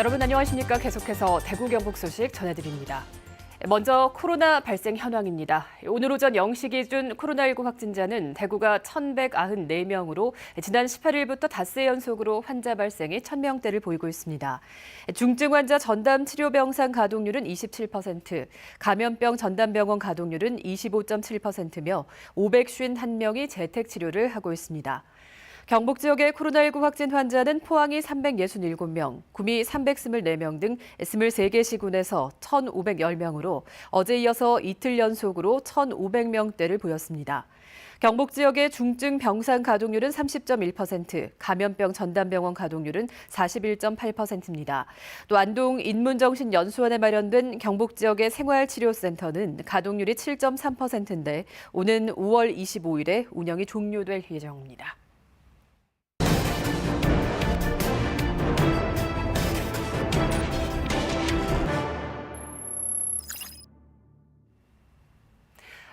여러분 안녕하십니까? 계속해서 대구 경북 소식 전해드립니다. 먼저 코로나 발생 현황입니다. 오늘 오전 0시 기준 코로나19 확진자는 대구가 1,194명으로 지난 18일부터 닷새 연속으로 환자 발생이 1,000명대를 보이고 있습니다. 중증 환자 전담 치료 병상 가동률은 27%, 감염병 전담 병원 가동률은 25.7%며 551명이 재택 치료를 하고 있습니다. 경북 지역의 코로나19 확진 환자는 포항이 367명, 구미 324명 등 23개 시군에서 1,510명으로 어제 이어서 이틀 연속으로 1,500명대를 보였습니다. 경북 지역의 중증 병상 가동률은 30.1%, 감염병 전담병원 가동률은 41.8%입니다. 또 안동 인문정신연수원에 마련된 경북 지역의 생활치료센터는 가동률이 7.3%인데 오는 5월 25일에 운영이 종료될 예정입니다.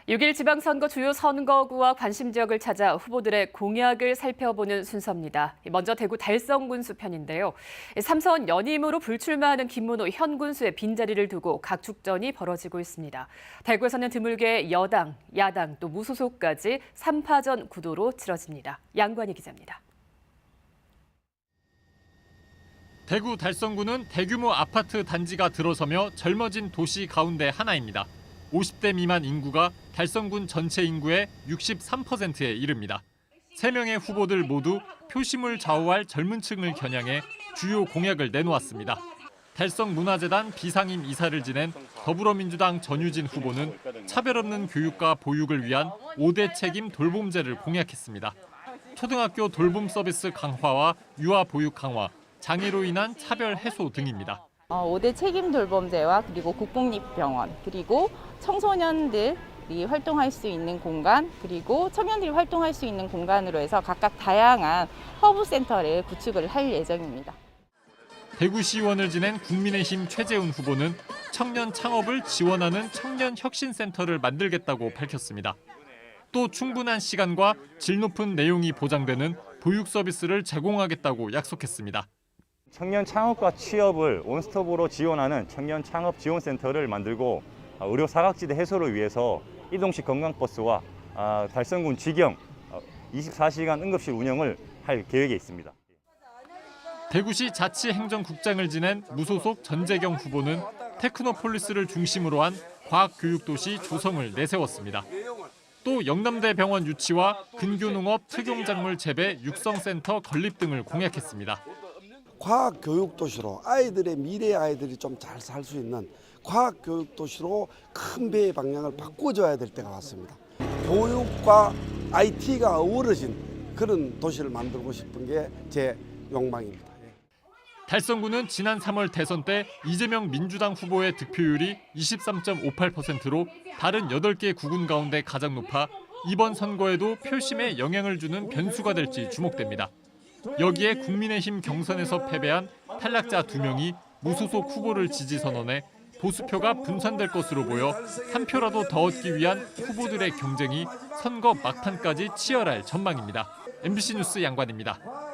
육일 지방선거 주요 선거구와 관심 지역을 찾아 후보들의 공약을 살펴보는 순서입니다. 먼저 대구 달성군수 편인데요. 삼선 연임으로 불출마하는 김문호 현 군수의 빈자리를 두고 각축전이 벌어지고 있습니다. 대구에서는 드물게 여당, 야당 또 무소속까지 3파전 구도로 치러집니다. 양관희 기자입니다. 대구 달성구는 대규모 아파트 단지가 들어서며 젊어진 도시 가운데 하나입니다. 50대 미만 인구가 달성군 전체 인구의 63%에 이릅니다. 3명의 후보들 모두 표심을 좌우할 젊은 층을 겨냥해 주요 공약을 내놓았습니다. 달성문화재단 비상임 이사를 지낸 더불어민주당 전유진 후보는 차별 없는 교육과 보육을 위한 5대 책임 돌봄제를 공약했습니다. 초등학교 돌봄 서비스 강화와 유아 보육 강화, 장애로 인한 차별 해소 등입니다. 어, 5대 책임 돌봄제와 그리고 국공립병원 그리고 청소년들이 활동할 수 있는 공간 그리고 청년들이 활동할 수 있는 공간으로 해서 각각 다양한 허브 센터를 구축을 할 예정입니다. 대구시의원을 지낸 국민의힘 최재훈 후보는 청년 창업을 지원하는 청년 혁신센터를 만들겠다고 밝혔습니다. 또 충분한 시간과 질 높은 내용이 보장되는 보육 서비스를 제공하겠다고 약속했습니다. 청년 창업과 취업을 원스톱으로 지원하는 청년 창업 지원센터를 만들고 아, 의료 사각지대 해소를 위해서 이동식 건강버스와 아, 달성군 지경 24시간 응급실 운영을 할 계획에 있습니다. 대구시 자치행정국장을 지낸 무소속 전재경 후보는 테크노폴리스를 중심으로 한 과학교육도시 조성을 내세웠습니다. 또 영남대 병원 유치와 근교농업 특용작물 재배 육성센터 건립 등을 공약했습니다. 과학 교육 도시로 아이들의 미래 아이들이 좀 잘 살 수 있는 과학 교육 도시로 큰 배의 방향을 바꿔줘야 될 때가 왔습니다. 교육과 IT가 어우러진 그런 도시를 만들고 싶은 게 제 욕망입니다. 예. 달성구는 지난 3월 대선 때 이재명 민주당 후보의 득표율이 23.58%로 다른 8개 구군 가운데 가장 높아 이번 선거에도 표심에 영향을 주는 변수가 될지 주목됩니다. 여기에 국민의힘 경선에서 패배한 탈락자 2명이 무소속 후보를 지지 선언해 보수표가 분산될 것으로 보여 한 표라도 더 얻기 위한 후보들의 경쟁이 선거 막판까지 치열할 전망입니다. MBC 뉴스 양관입니다.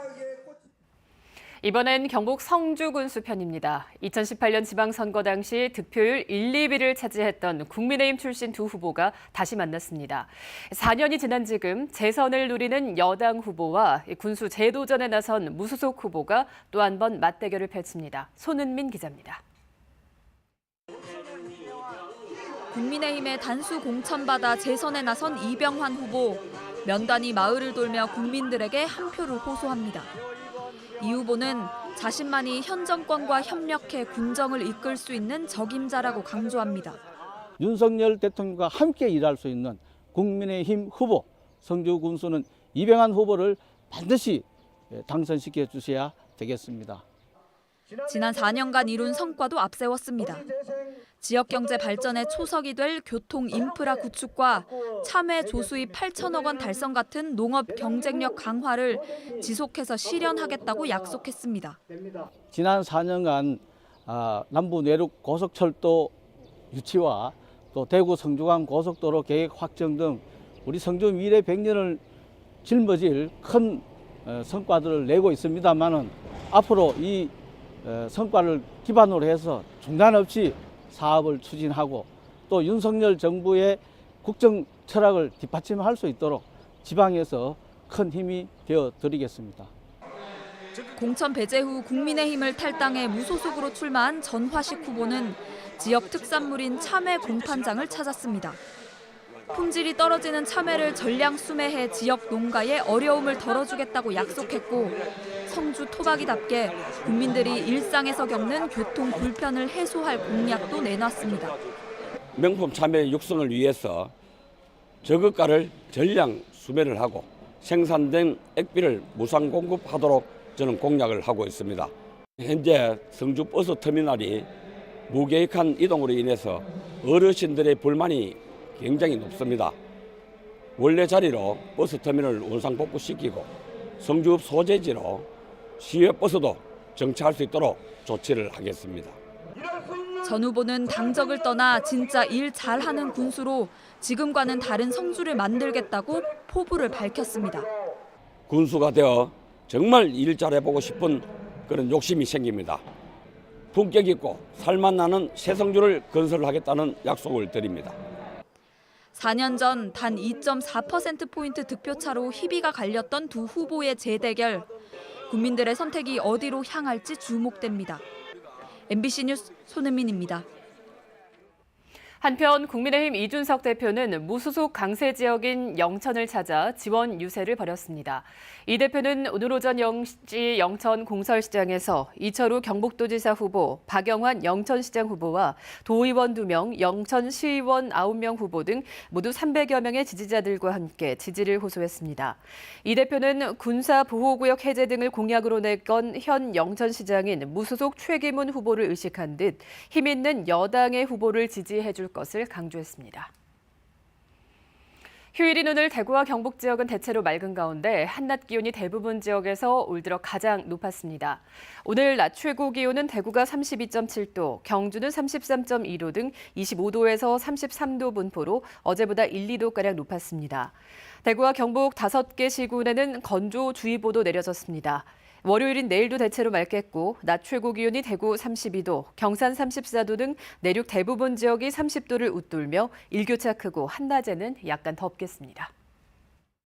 이번엔 경북 성주 군 수 편입니다. 2018년 지방선거 당시 득표율 1, 2위를 차지했던 국민의힘 출신 두 후보가 다시 만났습니다. 4년이 지난 지금 재선을 누리는 여당 후보와 군수 재도전에 나선 무소속 후보가 또 한 번 맞대결을 펼칩니다. 손은민 기자입니다. 국민의힘의 단수 공천받아 재선에 나선 이병환 후보. 면단이 마을을 돌며 국민들에게 한 표를 호소합니다. 이 후보는 자신만이 현 정권과 협력해 군정을 이끌 수 있는 적임자라고 강조합니다. 윤석열 대통령과 함께 일할 수 있는 국민의힘 후보 성주 군수는 이병환 후보를 반드시 당선시켜 주셔야 되겠습니다. 지난 4년간 이룬 성과도 앞세웠습니다. 지역 경제 발전의 초석이 될 교통 인프라 구축과 참외 조수입 8천억 원 달성 같은 농업 경쟁력 강화를 지속해서 실현하겠다고 약속했습니다. 지난 4년간 아, 남부 내륙 고속철도 유치와 또 대구 성주간 고속도로 계획 확정 등 우리 성주 미래 100년을 짊어질 큰 어, 성과들을 내고 있습니다만은 앞으로 이 어, 성과를 기반으로 해서 중단 없이 사업을 추진하고 또 윤석열 정부의 국정 철학을 뒷받침할 수 있도록 지방에서 큰 힘이 되어 드리겠습니다. 공천 배제 후 국민의힘을 탈당해 무소속으로 출마한 전화식 후보는 지역 특산물인 참외 공판장을 찾았습니다. 품질이 떨어지는 참외를 전량 수매해 지역 농가의 어려움을 덜어주겠다고 약속했고 성주 토박이답게 국민들이 일상에서 겪는 교통 불편을 해소할 공약도 내놨습니다. 명품 참외 육성을 위해서 저급가를 전량 수매를 하고 생산된 액비를 무상 공급하도록 저는 공약을 하고 있습니다. 현재 성주 버스 터미널이 무계획한 이동으로 인해서 어르신들의 불만이 굉장히 높습니다. 원래 자리로 버스 터미널을 원상 복구시키고 성주읍 소재지로 시외 버스도 정차할 수 있도록 조치를 하겠습니다. 전 후보는 당적을 떠나 진짜 일 잘하는 군수로 지금과는 다른 성주를 만들겠다고 포부를 밝혔습니다. 군수가 되어 정말 일 잘해보고 싶은 그런 욕심이 생깁니다. 품격 있고 살맛 나는 새 성주를 건설하겠다는 약속을 드립니다. 4년 전 단 2.4%포인트 득표차로 희비가 갈렸던 두 후보의 재대결. 국민들의 선택이 어디로 향할지 주목됩니다. MBC 뉴스 손은민입니다. 한편 국민의힘 이준석 대표는 무소속 강세 지역인 영천을 찾아 지원 유세를 벌였습니다. 이 대표는 오늘 오전 영시 영천 공설시장에서 이철우 경북도지사 후보, 박영환 영천시장 후보와 도의원 2명, 영천 시의원 9명 후보 등 모두 300여 명의 지지자들과 함께 지지를 호소했습니다. 이 대표는 군사 보호구역 해제 등을 공약으로 내건 현 영천시장인 무소속 최기문 후보를 의식한 듯 힘 있는 여당의 후보를 지지해 줄 것을 강조했습니다. 휴일인 오늘 대구와 경북 지역은 대체로 맑은 가운데 한낮 기온이 대부분 지역에서 올 들어 가장 높았습니다. 오늘 낮 최고 기온은 대구가 32.7도, 경주는 33.2도 등 25도에서 33도 분포로 어제보다 1, 2도가량 높았습니다. 대구와 경북 5개 시군에는 건조주의보도 내려졌습니다. 월요일인 내일도 대체로 맑겠고 낮 최고 기온이 대구 32도, 경산 34도 등 내륙 대부분 지역이 30도를 웃돌며 일교차 크고 한낮에는 약간 덥겠습니다.